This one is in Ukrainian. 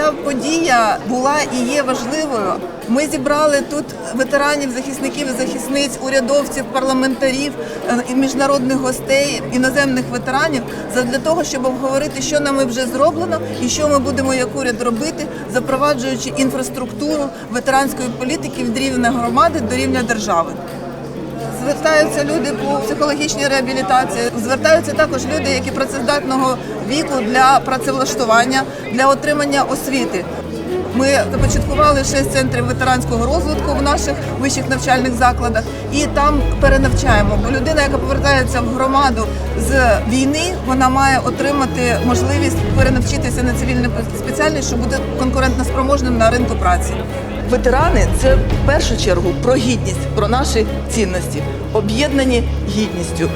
ця подія була і є важливою. Ми зібрали тут ветеранів, захисників і захисниць, урядовців, парламентарів, е, і міжнародних гостей, іноземних ветеранів для того, щоб обговорити, що нами вже зроблено і що ми будемо як уряд робити, запроваджуючи інфраструктуру ветеранської політики від рівня громади до рівня держави. Звертаються люди по психологічній реабілітації. Звертаються також люди, які працездатного віку для працевлаштування, для отримання освіти. Ми започаткували шість центрів ветеранського розвитку в наших вищих навчальних закладах і там перенавчаємо. Бо людина, яка повертається в громаду з війни, вона має отримати можливість перенавчитися на цивільну спеціальність, щоб бути конкурентноспроможним на ринку праці. Ветерани це в першу чергу про гідність, про наші цінності, об'єднані гідністю.